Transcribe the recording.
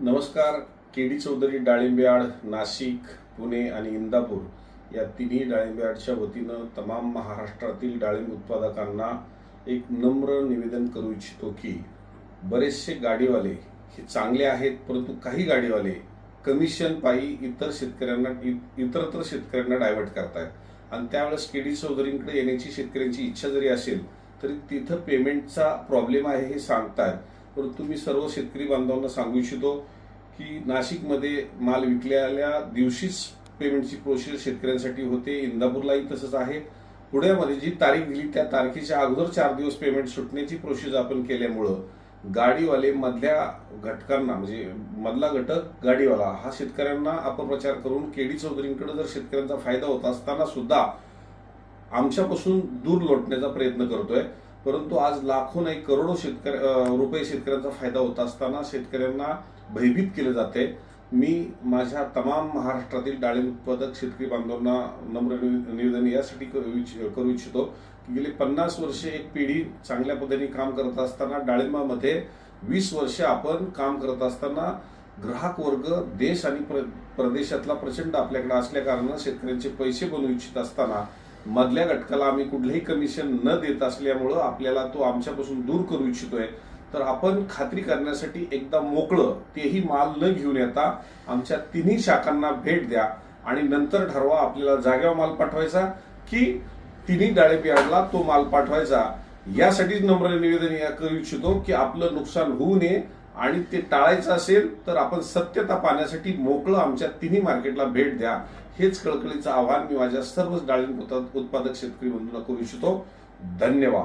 नमस्कार केडी चौधरी डाळिंबयाड नाशिक पुणे आणि इंदापूर या तिन्ही डाळिंबयाडच्या वतीनं तमाम महाराष्ट्रातील डाळिंब उत्पादकांना एक नम्र निवेदन करू इच्छितो की बरेचसे गाडीवाले हे चांगले आहेत परंतु काही गाडीवाले कमिशन पायी इतर शेतकऱ्यांना इतरत्र शेतकऱ्यांना डायव्हर्ट करतायत. आणि त्यावेळेस केडी चौधरींकडे येण्याची शेतकऱ्यांची इच्छा जरी असेल तरी तिथं पेमेंटचा प्रॉब्लेम आहे हे सांगतायत. परंतु मी सर्व शेतकरी बांधवांना सांगू इच्छितो की नाशिकमध्ये माल विकलेल्या दिवशीच पेमेंटची प्रोसेस शेतकऱ्यांसाठी होते. इंदापूरलाही तसंच आहे. पुण्यामध्ये जी तारीख दिली त्या तारखेच्या अगोदर चार दिवस पेमेंट सुटण्याची प्रोसेस आपण केल्यामुळं गाडीवाले मधल्या घटकांना म्हणजे मधला घटक गाडीवाला हा शेतकऱ्यांना अपप्रचार करून केडी चौधरींकडे जर शेतकऱ्यांचा फायदा होत असताना सुद्धा आमच्यापासून दूर लोटण्याचा प्रयत्न करतोय. परंतु आज लाखो नाही करोडो शेतकरी रुपये शेतकऱ्यांचा फायदा होत असताना शेतकऱ्यांना भयभीत केले जाते. मी माझ्या तमाम महाराष्ट्रातील डाळिंब उत्पादक शेतकरी बांधवांना नम्र निवेदन यासाठी करू करू इच्छितो की गेली पन्नास वर्षे एक पिढी चांगल्या पद्धतीने काम करत असताना डाळिंबामध्ये वीस वर्ष आपण काम करत असताना ग्राहक वर्ग देश आणि प्र- प्रदेशातला प्रचंड आपल्याकडे असल्या कारणानं शेतकऱ्यांचे पैसे बनवू इच्छित असताना मधल्या घटकाला आम्ही कुठलंही कमिशन न देत असल्यामुळं आपल्याला तो आमच्यापासून दूर करू इच्छितोय. तर आपण खात्री करण्यासाठी एकदा मोकळं तेही माल न घेऊन येता आमच्या तिन्ही शाखांना भेट द्या आणि नंतर ठरवा आपल्याला जाग्यावर माल पाठवायचा की तिन्ही डाळिंब यार्डला तो माल पाठवायचा. यासाठीच नम्र निवेदन या करू इच्छितो की आपलं नुकसान होऊ नये आणि ते टाळायचं असेल तर आपण सत्यता पाहण्यासाठी मोकळं आमच्या तिन्ही मार्केटला भेट द्या. हेच कळकळीचं आव्हान मी माझ्या सर्वच डाळिंब उत्पादक शेतकरी बंधूंना करू इच्छितो. धन्यवाद.